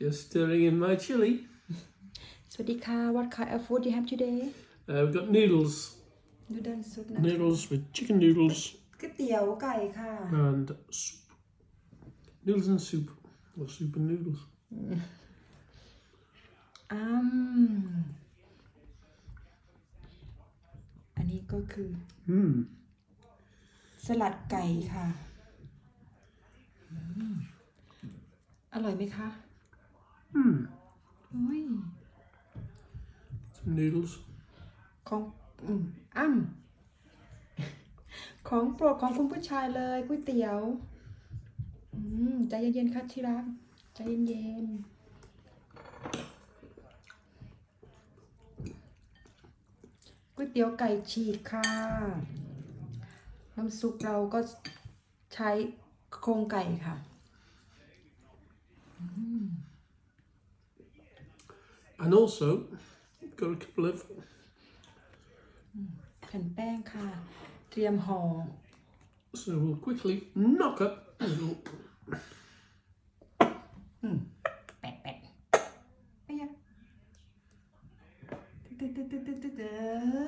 Just stirring in my chili. สวัสดีค่ะ What kind of food you have today Uh, we've got noodles. นูเดิลซุปนะ Noodles with chicken noodles ก๋วยเตี๋ยวไก่ค่ะ and soup. Noodles and soup. Or soup and noodles. อืมอันนี้ก็คือ Mmm. สลัดไก่ค่ะอืมอร่อยไหมคะ Mmm. โอ้ย Some noodles. ของอืมอ้ำของโปรดของคุณผู้ชายเลยก๋วยเตี๋ยว อืมใจเย็นๆค่ะที่รักใจเย็นๆ ก๋วยเตี๋ยวไก่ฉีกค่ะ น้ำซุปเราก็ใช้โครงไก่ค่ะ And also, got a couple of แผ่นแป้งค่ะ เตรียมห่อ So we'll quickly knock up a little แปดแปดไอ้ยะตึ๊ดตึ๊ดตึ๊ดตึ๊ดตึ๊ดตึ๊ด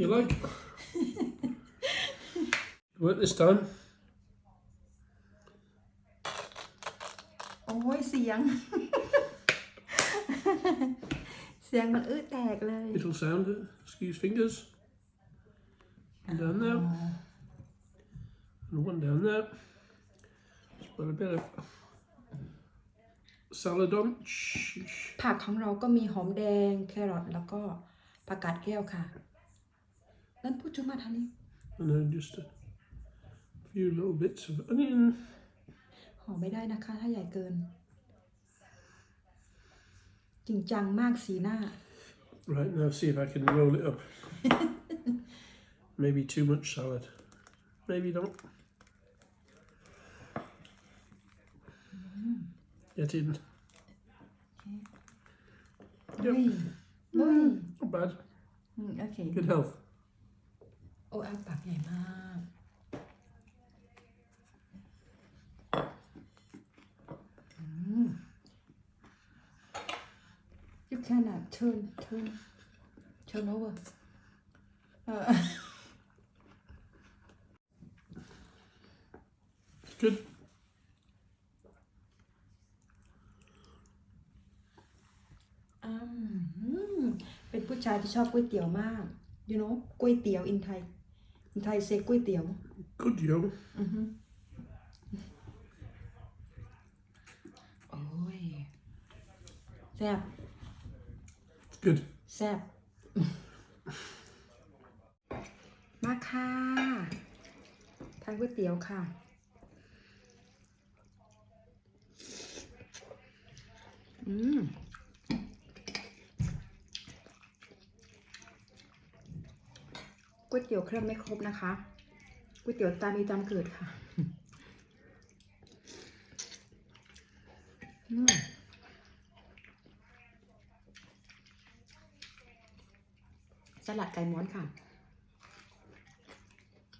you like. Work this time. โอ้ยเสียง เสียงมันอื้อแตกเลย Little sound. Excuse fingers. And down there. And one down there. Just put a bit of salad on. Shh. ผักของเราก็มีหอมแดงแครอทแล้วก็ผักกาดแก้วค่ะ นั่นพูดจุมาทางนี้ And then just a few little bits of onion. หอมไม่ได้นะคะ ถ้าใหญ่เกิน จริงจังมากสีหน้า Right, now see if I can roll it up. Maybe too much salad. Maybe not. Get in. ลุยลุย Not bad. อืมโอเค Good health. โอ้อาปากใหญ่มาก you cannot turn turn turn over เออ Good. อืมเป็นผู้ชายที่ชอบก๋วยเตี๋ยวมาก you know ก๋วยเตี๋ยว in Thai in Thai say ก๋วยเตี๋ยว Good, yo. โอ้ยแซ่บ Good. แซ่บมาค่ะทานก๋วยเตี๋ยวค่ะ อืมก๋วยเตี๋ยวเครื่องไม่ครบนะคะก๋วยเตี๋ยวตามมีตามเกิดค่ะ อืม ลัดไก่ม้วนค่ะ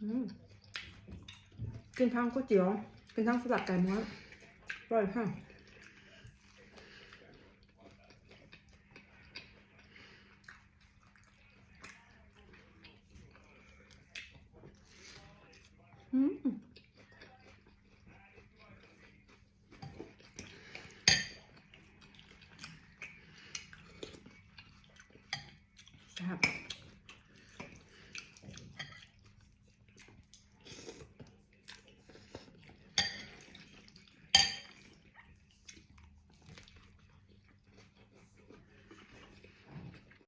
อืมกินทั้งก๋วยเตี๋ยว กินทั้งสลัดไก่ม้วนอร่อยค่ะอืมครับ